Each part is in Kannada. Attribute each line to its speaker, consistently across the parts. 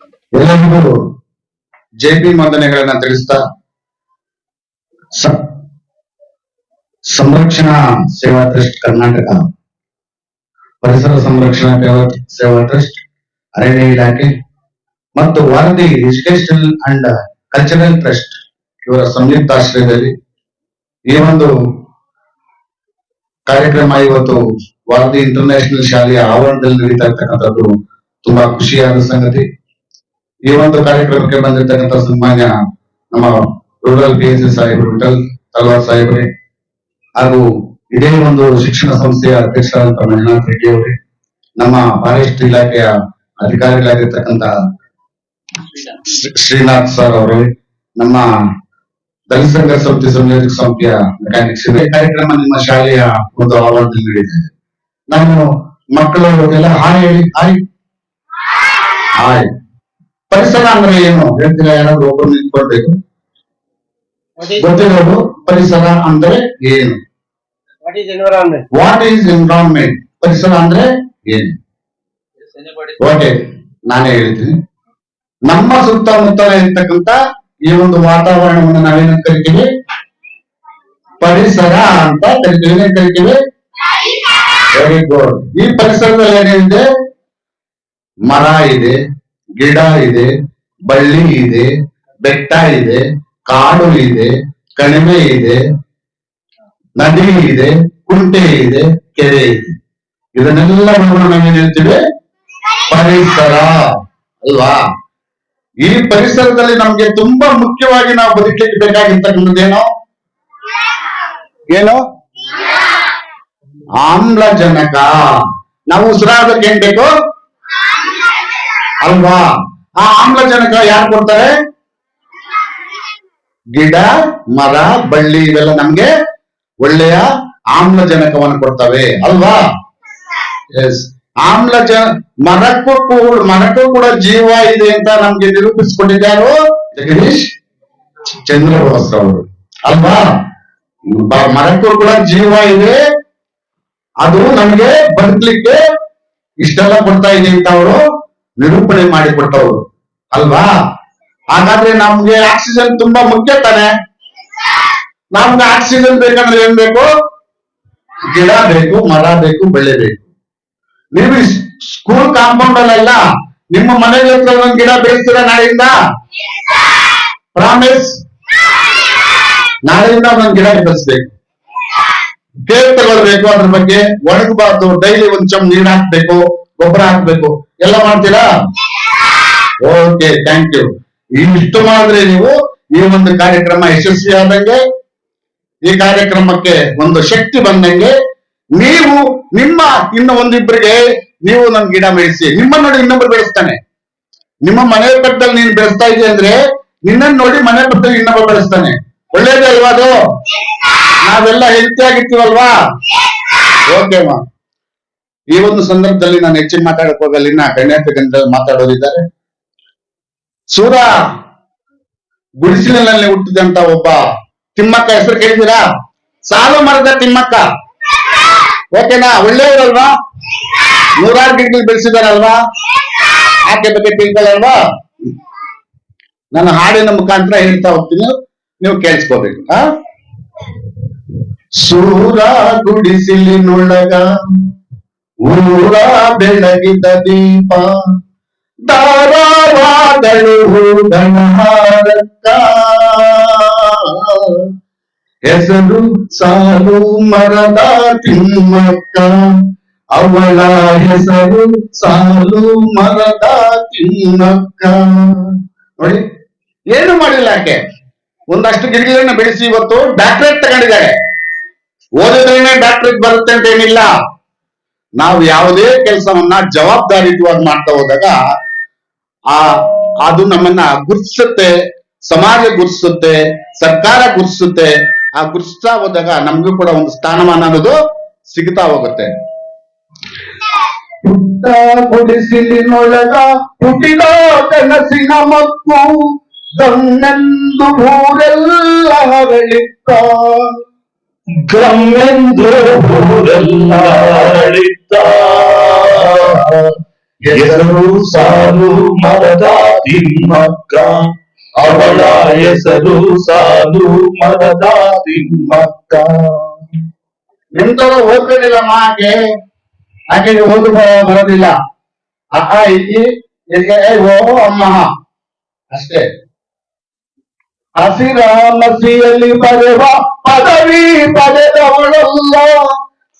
Speaker 1: ಎಲ್ಲರಿಗೂ ಜೆ ಪಿ ವಂದನೆಗಳನ್ನ ತಿಳಿಸ್ತಾ ಸಂರಕ್ಷಣಾ ಸೇವಾ ಟ್ರಸ್ಟ್ ಕರ್ನಾಟಕ, ಪರಿಸರ ಸಂರಕ್ಷಣಾ ಸೇವಾ- ಟ್ರಸ್ಟ್, ಅರಣ್ಯ ಇಲಾಖೆ ಮತ್ತು Varadi educational and cultural trust ಇವರ ಸಂಯುಕ್ತ ಆಶ್ರಯದಲ್ಲಿ ಈ ಒಂದು ಕಾರ್ಯಕ್ರಮ ಇವತ್ತು ವಾರದಿ ಇಂಟರ್ನ್ಯಾಷನಲ್ ಶಾಲೆಯ ಆವರಣದಲ್ಲಿ ನಡೀತಾ ಇರ್ತಕ್ಕಂಥದ್ದು ತುಂಬಾ ಖುಷಿಯಾದ ಸಂಗತಿ. ಈ ಒಂದು ಕಾರ್ಯಕ್ರಮಕ್ಕೆ ಬಂದಿರತಕ್ಕಂತ ಸನ್ಮಾನ್ಯ ನಮ್ಮ ರೂರಲ್ ಪಿ ಎಸ್ ರೂಟಲ್ ವಿಠಲ್ ತಲ್ವಾರ್ ಸಾಹೇಬ್ರೆ, ಹಾಗೂ ಇದೇ ಒಂದು ಶಿಕ್ಷಣ ಸಂಸ್ಥೆಯ ಅಧ್ಯಕ್ಷರಾದಂತಹ ಮಂಜುನಾಥ್ ರೆಡ್ಡಿ ಅವರೇ, ನಮ್ಮ ಫಾರೆಸ್ಟ್ ಇಲಾಖೆಯ ಅಧಿಕಾರಿಗಳಾಗಿರ್ತಕ್ಕಂಥ ಶ್ರೀ- ಶ್ರೀನಾಥ್ ಸರ್ ಅವರೇ, ನಮ್ಮ ದಲಿತ ಸಂಘ ಸಮಿತಿ ಸಂಯೋಜಕ ಸಮಿತಿಯ ಮೆಕ್ಯಾನಿಕ್ಸ್ ಇದೇ ಕಾರ್ಯಕ್ರಮ ನಿಮ್ಮ ಶಾಲೆಯ ಒಂದು ಆವರಣದಲ್ಲಿ ನಡೀತಿದೆ ನಾನು ಮಕ್ಕಳು ಎಲ್ಲ ಹಾಯ್ ಹೇಳಿ, ಹಾಯ್. ಹಾಯ್. ಪರಿಸರ ಅಂದ್ರೆ ಏನು? ಹೇಳ್ತೀರಾ ಯಾರಾದ್ರೂ ಒಬ್ಬರು ನಿಂತ್ಕೊಳ್ಬೇಕು? ಗೊತ್ತಿರೋದು? ಪರಿಸರ ಅಂದ್ರೆ ಏನು? ವಾಟ್ ಈಸ್ ಎನ್ವಿರಾನ್ಮೆಂಟ್ ಪರಿಸರ ಅಂದ್ರೆ ಏನು? ಓಕೆ ನಾನೇ ಹೇಳ್ತೀನಿ. ನಮ್ಮ ಸುತ್ತಮುತ್ತಲ ಇರ್ತಕ್ಕಂತ ಈ ಒಂದು ವಾತಾವರಣವನ್ನು ನಾವೇನ ಕರಿತೀವಿ? ಪರಿಸರ ಅಂತ ಕರಿತೀವಿ. ಏನೇನ್ ಕರಿತೀವಿ? ವೆರಿ ಗುಡ್ ಈ ಪರಿಸರದಲ್ಲಿ ಏನೇನಿದೆ ಮರ ಇದೆ. ಗಿಡ ಇದೆ, ಬಳ್ಳಿ ಇದೆ, ಬೆಟ್ಟ ಇದೆ, ಕಾಡು ಇದೆ, ಕಣಿವೆ ಇದೆ, ನದಿ ಇದೆ, ಕುಂಟೆ ಇದೆ, ಕೆರೆ ಇದೆ. ಇದನ್ನೆಲ್ಲ ನಾವೇನ್ ಹೇಳ್ತೀವಿ? ಪರಿಸರ, ಅಲ್ವಾ? ಈ ಪರಿಸರದಲ್ಲಿ ನಮ್ಗೆ ತುಂಬಾ ಮುಖ್ಯವಾಗಿ ನಾವು ಬದುಕಲಿಕ್ಕೆ ಬೇಕಾಗಿರ್ತಕ್ಕಂಥದ್ದೇನು ಏನು? ಆಮ್ಲಜನಕ. ನಾವು ಉಸಿರಾದಕ್ಕೆ ಏನ್ ಬೇಕು? ಅಲ್ವಾ? ಆ ಆಮ್ಲಜನಕ ಯಾರು ಕೊಡ್ತಾರೆ? ಗಿಡ, ಮರ, ಬಳ್ಳಿ ಇವೆಲ್ಲ ನಮ್ಗೆ ಒಳ್ಳೆಯ ಆಮ್ಲಜನಕವನ್ನು ಕೊಡ್ತವೆ. ಅಲ್ವಾ? ಎಸ್ ಆಮ್ಲಜನ ಮರಕ್ಕೂ ಕೂಡ ಮರಕ್ಕೂ ಕೂಡ ಜೀವ ಇದೆ ಅಂತ ನಮ್ಗೆ ನಿರೂಪಿಸಿಕೊಂಡಿದ್ದಾರು ಜಗದೀಶ್? ಚಂದ್ರಬೋಸ್ ಅವರು. ಅಲ್ವಾ? ಮರಕ್ಕೂ ಕೂಡ ಜೀವ ಇದೆ. ಅದು ನಮ್ಗೆ ಬದುಕ್ಲಿಕ್ಕೆ ಇಷ್ಟೆಲ್ಲ ಕೊಡ್ತಾ ಇದೆ ಅಂತ ಅವರು ನಿರೂಪಣೆ ಮಾಡಿಕೊಟ್ಟವರು. ಅಲ್ವಾ? ಹಾಗಾದ್ರೆ ನಮ್ಗೆ ಆಕ್ಸಿಜನ್ ತುಂಬಾ ಮುಖ್ಯ ತಾನೆ? ನಮ್ಗೆ ಆಕ್ಸಿಜನ್ ಬೇಕಂದ್ರೆ ಏನ್ ಬೇಕು? ಗಿಡ ಬೇಕು, ಮರ ಬೇಕು, ಬೆಳೆ ಬೇಕು. ನೀವು ಸ್ಕೂಲ್ ಕಾಂಪೌಂಡ್ ಅಲ್ಲೆಲ್ಲ ನಿಮ್ಮ ಮನೆಯಲ್ಲಿ ಹತ್ರ ಒಂದ್ ಗಿಡ ಬೆಳೆಸ್ತೀರ ನಾಳೆಯಿಂದ? ಪ್ರಾಮಿಸ್ ನಾಳೆಯಿಂದ ಒಂದ್ ಗಿಡ ಬೆಳೆಸ್ಬೇಕು. ಕೇರ್ ತಗೊಳ್ಬೇಕು ಅದ್ರ ಬಗ್ಗೆ. ಒಣಗಬಾರ್ದು. ಡೈಲಿ ಒಂದ್ ಚಮ್ ನೀರ್ ಹಾಕ್ಬೇಕು. ಗೊಬ್ಬರ ಹಾಕ್ಬೇಕು. ಎಲ್ಲ ಮಾಡ್ತೀರಾ? ಓಕೆ ಥ್ಯಾಂಕ್ ಯು ಇಷ್ಟು ಮಾಡಿದ್ರೆ ನೀವು ಈ ಒಂದು ಕಾರ್ಯಕ್ರಮ ಯಶಸ್ವಿ ಆದಂಗೆ ಈ ಕಾರ್ಯಕ್ರಮಕ್ಕೆ ಒಂದು ಶಕ್ತಿ ಬಂದಂಗೆ ನೀವು ನಿಮ್ಮ ಇನ್ನು ಒಂದಿಬ್ಬರಿಗೆ ನೀವು ನನ್ ಗಿಡ ಬೆಳೆಸಿ ನಿಮ್ಮನ್ನ ನೋಡಿ ಇನ್ನೊಬ್ರು ಬೆಳೆಸ್ತಾನೆ. ನಿಮ್ಮ ಮನೆ ಪಕ್ಕದಲ್ಲಿ ನೀನ್ ಬೆಳೆಸ್ತಾ ಇದ್ದೀಯ ಅಂದ್ರೆ ನಿನ್ನನ್ನು ನೋಡಿ ಮನೆ ಪಕ್ಕದಲ್ಲಿ ಇನ್ನೊಬ್ಬ ಬೆಳೆಸ್ತಾನೆ. ಒಳ್ಳೇದೇ ಅಲ್ವಾ ಅದು? ನಾವೆಲ್ಲ ಹೆಲ್ತಿ ಆಗಿರ್ತೀವಲ್ವಾ ಓಕೆ ಮಾ ಈ ಒಂದು ಸಂದರ್ಭದಲ್ಲಿ ನಾನು ಹೆಚ್ಚಿನ ಮಾತಾಡಕ್ ಹೋಗಲ್ಲ. ಇನ್ನ ಗಣ್ಯಾತಿ ಗಣ್ಯರು ಮಾತಾಡೋರಿದ್ದಾರೆ. ಸೂರ ಗುಡಿಸಿಲಿನಲ್ಲಿ ಹುಟ್ಟಿದಂತ ಒಬ್ಬ ತಿಮ್ಮಕ್ಕ ಹೆಸರು ಕೇಳಿದ್ದೀರಾ? ಸಾಲು ಮರದ ತಿಮ್ಮಕ್ಕ. ಓಕೆನಾ? ಒಳ್ಳೆಯವರಲ್ವಾ? ನೂರಾರು ಗಿಡಗಳು ಬೆಳೆಸಿದಾರಲ್ವಾ? ಆಕೆ ಬಗ್ಗೆ ತಿಳ್ಕೊಳ್ಳಲ್ವಾ? ನಾನು ಹಾಡಿನ ಮುಖಾಂತರ ಹೇಳ್ತಾ ಹೋಗ್ತೀನಿ. ನೀವು ಕೇಳಿಸ್ಕೋಬೇಕು. ಆ? ಸೂರ ಗುಡಿಸಿಲಿನೊಳಗ ಊರ ಬೆಳಗಿದ ದೀಪ ದಾರವಾದಳು ಗಣಹಾರಕ್ಕ ಹೆಸರು ಸಾಲು ಮರದ ತಿಮ್ಮಕ್ಕ, ಅವಳ ಹೆಸರು ಸಾಲು ಮರದ ತಿಮ್ಮಕ್ಕ. ನೋಡಿ, ಏನು ಮಾಡಿಲ್ಲ ಯಾಕೆ ಒಂದಷ್ಟು ಗಿಡಗಳನ್ನ ಬೆಳೆಸಿ ಇವತ್ತು ಡಾಕ್ಟರೇಟ್ ತಗೊಂಡಿದ್ದಾರೆ. ಓದಿದ್ರೇನೆ ಡಾಕ್ಟರೇಟ್ ಬರುತ್ತೆ ಅಂತ ಏನಿಲ್ಲ. ನಾವು ಯಾವುದೇ ಕೆಲಸವನ್ನ ಜವಾಬ್ದಾರಿಯುತವಾಗಿ ಮಾಡ್ತಾ ಹೋದಾಗ ಆ, ಅದು ನಮ್ಮನ್ನ ಗುರ್ತಿಸುತ್ತೆ ಸಮಾಜ ಗುರ್ತಿಸುತ್ತೆ ಸರ್ಕಾರ ಗುರುತಿಸುತ್ತೆ ಆ ಗುರುತಿಸ್ತಾ ಹೋದಾಗ ನಮ್ಗೂ ಕೂಡ ಒಂದು ಸ್ಥಾನಮಾನ ಅನ್ನೋದು ಸಿಗ್ತಾ ಹೋಗುತ್ತೆ. ಗುಡಿಸಿಲಿನೊಳಗ ಹುಟ್ಟಿದ ಕನಸಿನ ಮಕ್ಕಳು ಗಮ್ಮೆಂದು ಊರೆಲ್ಲ
Speaker 2: ಗಮ್ಮೆಂದು ಊರೆಲ್ಲ ಅಳಿತ ಹೆಸರು ಸಾಲು ಮರದ ತಿಮ್ಮಕ್ಕ. ಅವಳ ಹೆಸರು ಸಾಲು ಮರದ ತಿಮ್ಮಕ್ಕ.
Speaker 1: ನಿಮ್ತರ ಓದ್ಕೊಂಡಿಲ್ಲಮ್ಮ ಮಾಕೆ ಆಕೆಗೆ ಓದು ಬರೋದಿಲ್ಲ. ಅಹ ಆ, ಇ, ಈ, ಎ, ಎ, ಓ ಅಮ್ಮ ಅಷ್ಟೇ. ಹಸಿರ ಮಸಿಯಲ್ಲಿ ಬರೆವ ಪದವಿ ಪಡೆದವಳಲ್ಲ.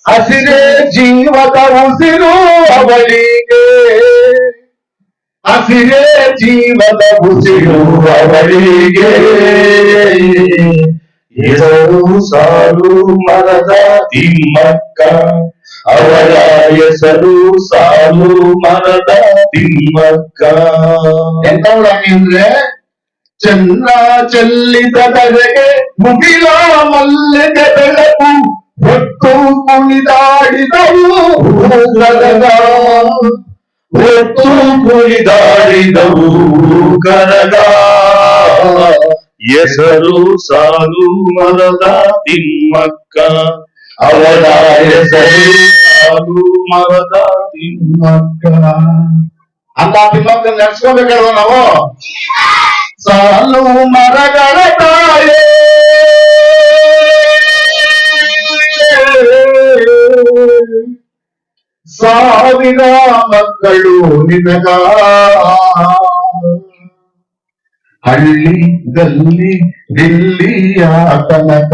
Speaker 1: ಹಸಿರೇ ಜೀವದ ಉಸಿರು ಅವಳಿಗೆ. ಹಸಿರೇ ಜೀವದ ಉಸಿರು ಅವಳಿಗೆ.
Speaker 2: ಎರಡು ಸಾಲು ಮರದ ತಿಮ್ಮಕ್ಕ. ಅವಳ ಹೆಸರು ಸಾಲು ಮರದ ತಿಮ್ಮಕ್ಕ.
Speaker 1: ಎಂತವಳಾಗಿ ಅಂದ್ರೆ? ಚಂದ್ರ ಚೆಲ್ಲಿದರೆಗೆ ಮುಗಿಲ ಮಲ್ಲಿಗೆ ಬೆಳಕು, ಹೊತ್ತು ಕುಣಿದಾಡಿದವು.
Speaker 2: ಹೊತ್ತು ಕುಣಿದಾಡಿದವು ಕರಗ ಹೆಸರು ಸಾಲು ಮರದ ತಿಮ್ಮಕ್ಕ. ಅವರ ಹೆಸರು ಸಾಲು ಮರದ ತಿಮ್ಮಕ್ಕ.
Speaker 1: ಅಂತ ತಿಮ್ಮಕ್ಕ ನೆನೆಸ್ಕೋಬೇಕಲ್ವ ನಾವು? ಸಾಲು ಮರಗಳ ತಾಯೇ ಸಾವಿರ ಮಕ್ಕಳು ನಿನಗ. ಹಳ್ಳಿ ಗಲ್ಲಿ ದಿಲ್ಲಿಯ ತನಕ.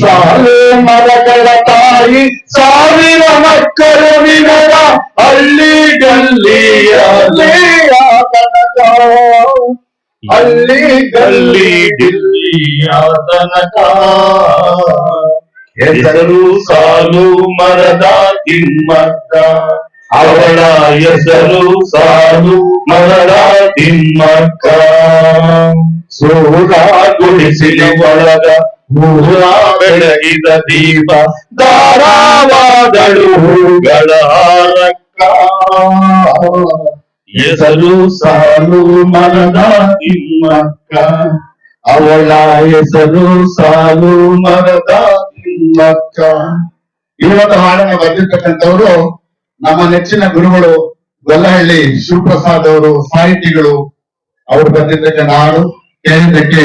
Speaker 1: ಸಾಲು ಮರಗಳ ತಾಯಿ ಸಾವಿರ ಮಕ್ಕಳು ನಿನಗ ಹಳ್ಳಿ ಗಲ್ಲಿಯ ದಿಲ್ಲಿಯ ತನಕ ಹಳ್ಳಿ
Speaker 2: ಗಲ್ಲಿ
Speaker 1: ಗಲ್ಲಿ
Speaker 2: ಡಿಲ್ಲಿಯ ತನಕ ಹೆಸರು ಸಾಲು ಮರದ ತಿಮ್ಮಕ್ಕ. ಅವಳ ಹೆಸರು ಸಾಲು ಮರದ ತಿಮ್ಮಕ್ಕ. ಒಳಗ ಊರ ಬೆಳಗಿದ ದೀಪ ಧಾರಾವಾದಳು ಹೂಗಳ ಹೆಸರು ಸಾಲು ಮನದ ತಿಮ್ಮಕ್ಕ. ಅವಳ ಹೆಸರು ಸಾಲು ಮರದ ತಿಮ್ಮಕ್ಕ.
Speaker 1: ಇವತ್ತು ಹಾಡನ್ನು ಬರೆದಿರ್ತಕ್ಕಂಥವರು ನಮ್ಮ ನೆಚ್ಚಿನ ಗುರುಗಳು, ಗೊಲ್ಲಹಳ್ಳಿ ಶಿವಪ್ರಸಾದ್ ಅವರು, ಸಾಹಿತಿಗಳು. ಅವರು ಬರೆದಿರ್ತಕ್ಕಂಥ ಹಾಡು ಕೇಳಿದ್ದಕ್ಕೆ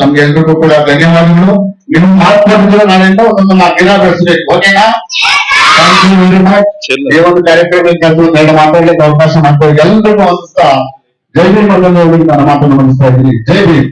Speaker 1: ತಮ್ಗೆಲ್ರಿಗೂ ಕೂಡ ಧನ್ಯವಾದಗಳು. ನಿಮ್ಮ ಮಾತನಾಡಿದ್ರೆ ನಾಳೆಯಿಂದ ಒಂದೊಂದು ನಾಲ್ಕು ದಿನ ಬೆಳೆಸಬೇಕು ಓಕೆನಾ ಥ್ಯಾಂಕ್ ಯು ವೆರಿ ಮಚ್ ಈ ಒಂದು ಕಾರ್ಯಕ್ರಮಕ್ಕೆ ಎರಡು ಮಾತಾಡಲಿಕ್ಕೆ ಅವಕಾಶ ಎಲ್ರಿಗೂ ಅನಿಸ್ತಾ ಜೈ ಭೀಮ್ ಅನ್ನೋದು ನನ್ನ ಮಾತನ್ನು ಮುಗಿಸ್ತಾ ಇದ್ದೀನಿ. ಜೈ ಭೀಮ್.